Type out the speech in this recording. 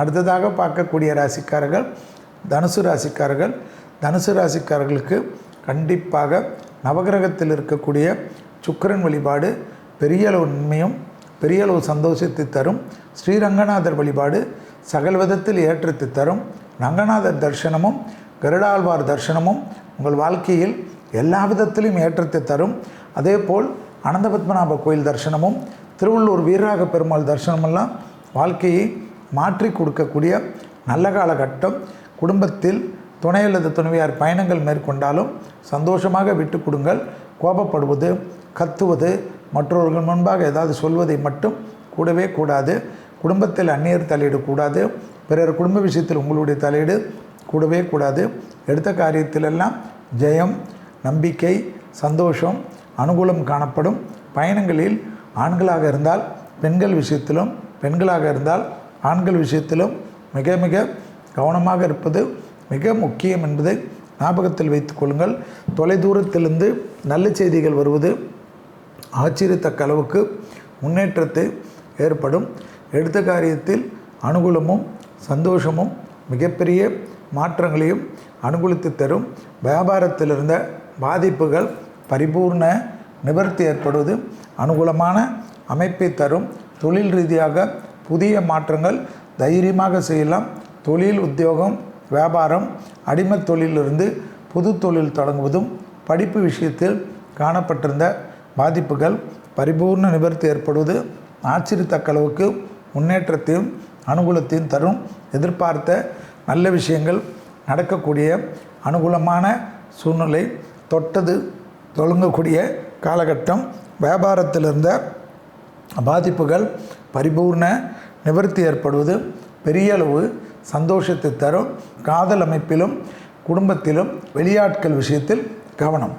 அடுத்ததாக பார்க்கக்கூடிய ராசிக்காரர்கள் தனுசு ராசிக்காரர்கள். தனுசு ராசிக்காரர்களுக்கு கண்டிப்பாக நவகிரகத்தில் இருக்கக்கூடிய சுக்கரன் வழிபாடு பெரிய அளவு நன்மையும் பெரிய அளவு சந்தோஷத்தை தரும். ஸ்ரீரங்கநாதர் வழிபாடு சகல் விதத்தில் ஏற்றத்தை தரும். ரங்கநாதர் தர்சனமும் கருடாழ்வார் தர்சனமும் உங்கள் வாழ்க்கையில் எல்லா விதத்திலும் ஏற்றத்தை தரும். அதேபோல் அனந்தபத்மநாப கோயில் தரிசனமும் திருவள்ளூர் வீரராக பெருமாள் தரிசனமெல்லாம் வாழ்க்கையை மாற்றி கொடுக்கக்கூடிய நல்ல காலகட்டம். குடும்பத்தில் துணை அல்லது துணைவியார் பயணங்கள் மேற்கொண்டாலும் சந்தோஷமாக விட்டு கொடுங்கள். கோபப்படுவது கத்துவது மற்றவர்கள் முன்பாக ஏதாவது சொல்வதை மட்டும் கூடவே கூடாது. குடும்பத்தில் அந்நியர் தலையிடக்கூடாது பிறர் குடும்ப விஷயத்தில் உங்களுடைய தலையீடு கூடவே கூடாது. எடுத்த காரியத்திலெல்லாம் ஜெயம் நம்பிக்கை சந்தோஷம் அனுகூலம் காணப்படும். பயணங்களில் ஆண்களாக இருந்தால் பெண்கள் விஷயத்திலும் பெண்களாக இருந்தால் ஆண்கள் விஷயத்திலும் மிக மிக கவனமாக இருப்பது மிக முக்கியம் என்பதை ஞாபகத்தில் வைத்து கொள்ளுங்கள். தொலைதூரத்திலிருந்து நல்ல செய்திகள் வருவது ஆச்சரியத்தக்க அளவுக்கு முன்னேற்றத்தை ஏற்படும். எடுத்த காரியத்தில் அனுகூலமும் சந்தோஷமும் மிகப்பெரிய மாற்றங்களையும் அனுகூலித்து தரும். வியாபாரத்தில் இருந்த பாதிப்புகள் பரிபூர்ண நிவர்த்தி ஏற்படுவது அனுகூலமான அமைப்பை தரும். தொழில் ரீதியாக புதிய மாற்றங்கள் தைரியமாக செய்யலாம். தொழில் உத்தியோகம் வியாபாரம் அடிமைத் தொழிலிருந்து புது தொழில் தொடங்குவதும் படிப்பு விஷயத்தில் காணப்பட்டிருந்த பாதிப்புகள் பரிபூர்ண நிவர்த்தி ஏற்படுவது ஆச்சரியத்தக்க அளவுக்கு முன்னேற்றத்தையும் அனுகூலத்தையும் தரும். எதிர்பார்த்த நல்ல விஷயங்கள் நடக்கக்கூடிய அனுகூலமான சூழ்நிலை தொட்டது தொடங்கக்கூடிய காலகட்டம். வியாபாரத்தில் இருந்த பாதிப்புகள் பரிபூர்ண நிவர்த்தி ஏற்படுவது பெரிய அளவு சந்தோஷத்தை தரும் காதல் அமைப்பிலும் குடும்பத்திலும் வெளியாட்கள் விஷயத்தில் கவனம்.